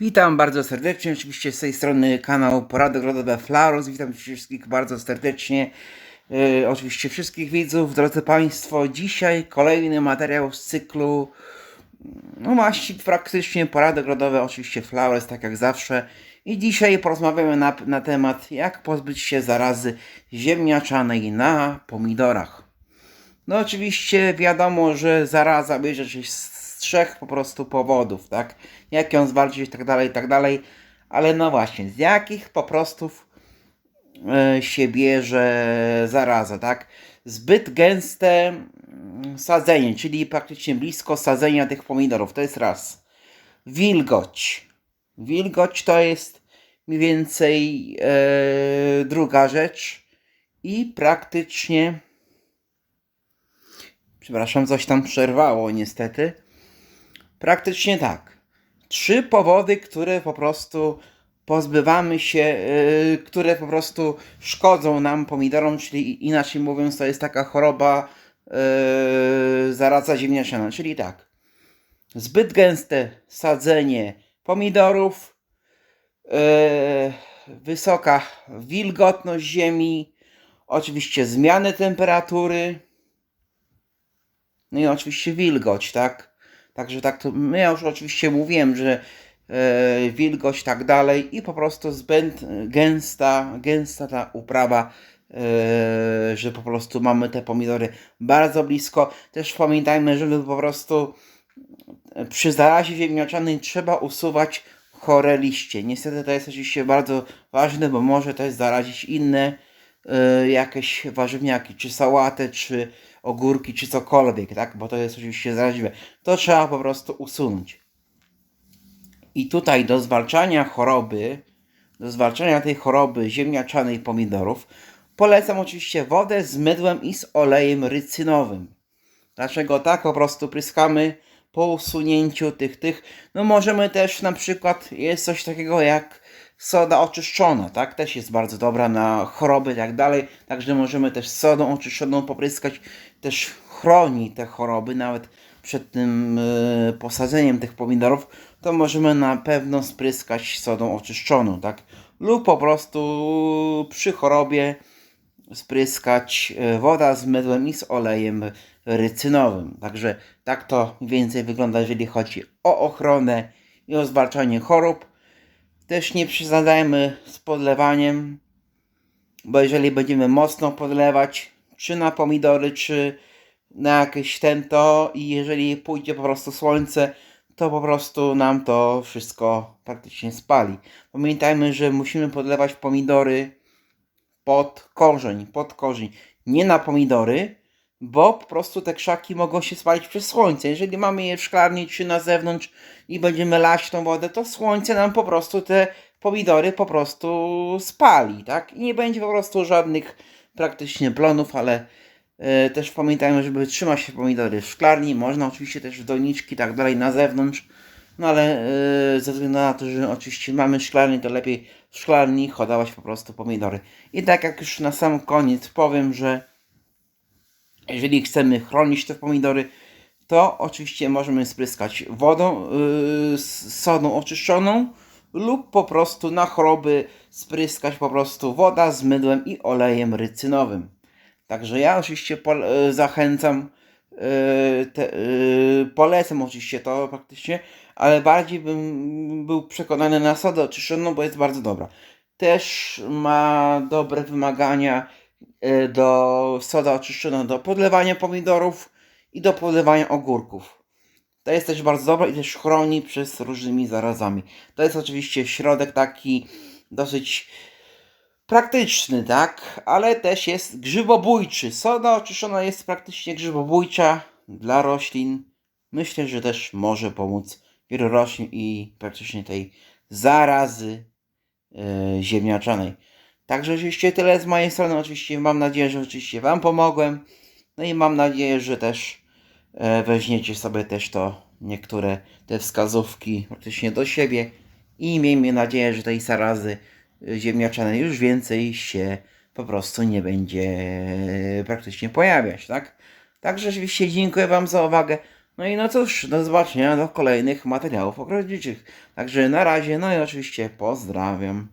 Witam bardzo serdecznie, oczywiście z tej strony kanał Porady Ogrodowe Flarus. Witam wszystkich bardzo serdecznie. Yy, oczywiście wszystkich widzów, drodzy Państwo. Dzisiaj kolejny materiał z cyklu no właśnie praktycznie porady ogrodowe, oczywiście Flowers, tak jak zawsze. I dzisiaj porozmawiamy na, na temat, jak pozbyć się zarazy ziemniaczanej na pomidorach. No oczywiście wiadomo, że zaraza bierze się z trzech po prostu powodów, tak? Jak ją zwalczyć i tak dalej, i tak dalej. Ale no właśnie, z jakich po prostu e, się bierze zaraza, tak? Zbyt gęste mm, sadzenie, czyli praktycznie blisko sadzenia tych pomidorów, to jest raz. Wilgoć. Wilgoć to jest mniej więcej e, druga rzecz. I praktycznie Przepraszam, coś tam przerwało niestety. Praktycznie tak. Trzy powody, które po prostu pozbywamy się, yy, które po prostu szkodzą nam pomidorom, czyli inaczej mówiąc, to jest taka choroba yy, zaraza ziemniaczana. Czyli tak. Zbyt gęste sadzenie pomidorów, yy, wysoka wilgotność ziemi, oczywiście zmiany temperatury, no i oczywiście wilgoć, tak? Także tak to, no ja już oczywiście mówiłem, że e, wilgoć tak dalej i po prostu zbęd gęsta, gęsta ta uprawa, e, że po prostu mamy te pomidory bardzo blisko. Też pamiętajmy, żeby po prostu przy zarazie ziemniaczanej trzeba usuwać chore liście. Niestety to jest oczywiście bardzo ważne, bo może też zarazić inne e, jakieś warzywniaki, czy sałatę, czy ogórki, czy cokolwiek, tak? Bo to jest oczywiście zaraźliwe. To trzeba po prostu usunąć. I tutaj do zwalczania choroby, do zwalczania tej choroby ziemniaczanej pomidorów, polecam oczywiście wodę z mydłem i z olejem rycynowym. Dlaczego tak? Po prostu pryskamy po usunięciu tych, tych. No możemy też na przykład, jest coś takiego jak soda oczyszczona, tak? Też jest bardzo dobra na choroby i tak dalej. Także możemy też sodą oczyszczoną popryskać. Też chroni te choroby, nawet przed tym yy, posadzeniem tych pomidorów, to możemy na pewno spryskać sodą oczyszczoną, tak? Lub po prostu przy chorobie spryskać e, woda z mydłem i z olejem rycynowym. Także tak to więcej wygląda, jeżeli chodzi o ochronę i o zwalczanie chorób. Też nie przesadzajmy z podlewaniem, bo jeżeli będziemy mocno podlewać, czy na pomidory, czy na jakieś tento i jeżeli pójdzie po prostu słońce, to po prostu nam to wszystko praktycznie spali. Pamiętajmy, że musimy podlewać pomidory pod korzeń, pod korzeń, nie na pomidory, bo po prostu te krzaki mogą się spalić przez słońce. Jeżeli mamy je w szklarni czy na zewnątrz i będziemy lać tą wodę, to słońce nam po prostu te pomidory po prostu spali, tak? I nie będzie po prostu żadnych praktycznie plonów, ale e, też pamiętajmy, żeby trzymać się pomidory w szklarni, można oczywiście też w doniczki i tak dalej na zewnątrz, no ale e, ze względu na to, że oczywiście mamy szklarnię, to lepiej w szklarni hodować po prostu pomidory. I tak jak już na sam koniec powiem, że jeżeli chcemy chronić te pomidory, to oczywiście możemy spryskać wodą yy, sodą oczyszczoną lub po prostu na choroby spryskać po prostu woda z mydłem i olejem rycynowym. Także ja oczywiście yy, zachęcam, yy, te, yy, polecam oczywiście to praktycznie, ale bardziej bym był przekonany na sodę oczyszczoną, bo jest bardzo dobra. Też ma dobre wymagania do soda oczyszczona do podlewania pomidorów i do podlewania ogórków. To jest też bardzo dobre i też chroni przed różnymi zarazami. To jest oczywiście środek taki dosyć praktyczny, tak? Ale też jest grzybobójczy. Soda oczyszczona jest praktycznie grzybobójcza dla roślin. Myślę, że też może pomóc wielu roślin i praktycznie tej zarazy yy, ziemniaczanej. Także oczywiście tyle z mojej strony. Oczywiście mam nadzieję, że oczywiście Wam pomogłem. No i mam nadzieję, że też e, weźmiecie sobie też to niektóre te wskazówki praktycznie do siebie i miejmy nadzieję, że tej zarazy e, ziemniaczanej już więcej się po prostu nie będzie e, praktycznie pojawiać, tak? Także oczywiście dziękuję Wam za uwagę. No i no cóż, do zobaczenia do kolejnych materiałów ogrodzniczych. Także na razie, no i oczywiście pozdrawiam.